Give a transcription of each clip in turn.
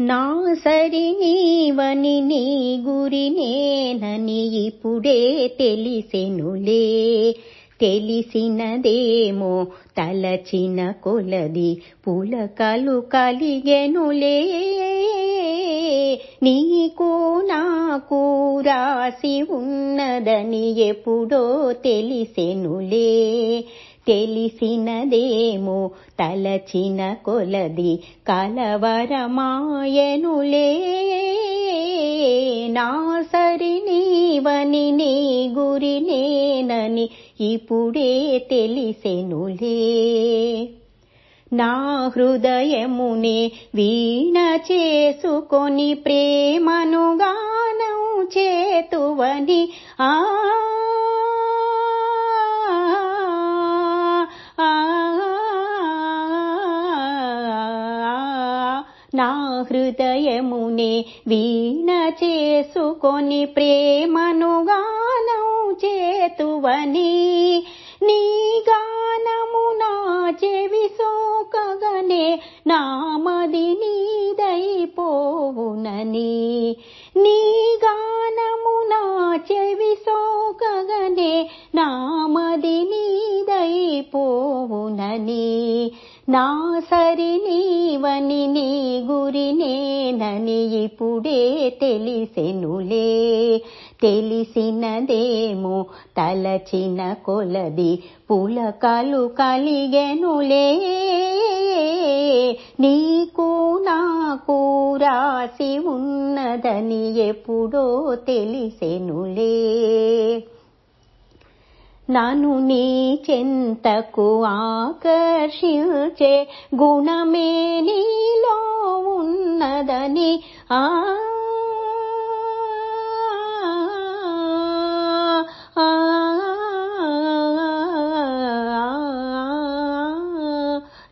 నా సరి నీవని నీ గురి నేనని ఇప్పుడే తెలిసెనులే. తెలిసినదేమో తలచిన కొలది పులకలు కలిగెనులే. నీకు నాకు రాసి ఉన్నదని ఎప్పుడో తెలిసెనులే. తెలిసినదేమో తలచిన కొలది కలవరమాయనులే. నా సరి నీవని నీ గురి నేనని ఇప్పుడే తెలిసెనులే. నా హృదయమునే వీణ చేసుకొని ప్రేమను గానం చేతువని ఆ నా హృదయమునే వీణ చేసుకొని ప్రేమను గానం చేతువని. నీ గానము నా చెవి సోకగనే నామది నీదైపోవునని. నీ గానము నా చెవి సోకగనే నామది నీదైపోవునని. నా నీవని నీ గురినేనని ఇప్పుడే తెలిసెనులే. తెలిసినదేమో తలచిన కొలది పులకలు కలిగెనులే. నీకు నాకు రాసి ఉన్నదని ఎప్పుడో తెలిసెనులే. నను నీ చెంతకు ఆకర్షించే గుణమే నీలో ఉన్నదని. ఆ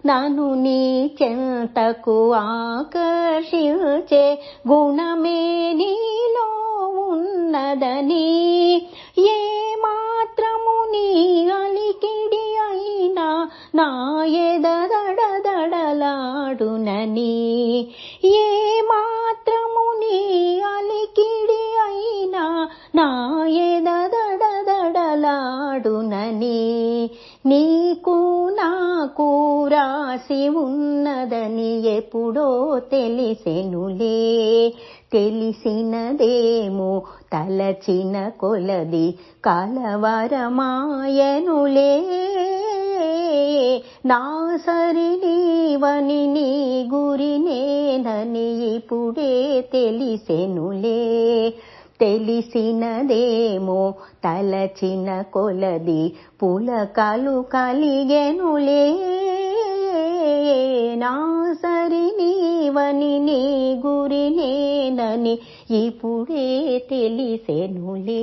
నను నీ చెంతకు ఆకర్షించే గుణమే నీలో ఉన్నదని. నా ఎదదడదడలాడునని ఏ మాత్రము నీ అలికిడి అయినా నా ఎదదడదడలాడునని నీకు నాకు రాసి ఉన్నదని ఎప్పుడో తెలిసెనులే. తెలిసినదేమో తలచిన కొలది కలవరమాయనులే. నా సరి నీవని నీ గురి నేనని ఇప్పుడే తెలిసెనులే. తెలిసినదేమో తలచిన కొలది పులకలు కలిగెనులే. నా సరి నీవని నీ గురి నేనని ఇప్పుడే తెలిసెనులే.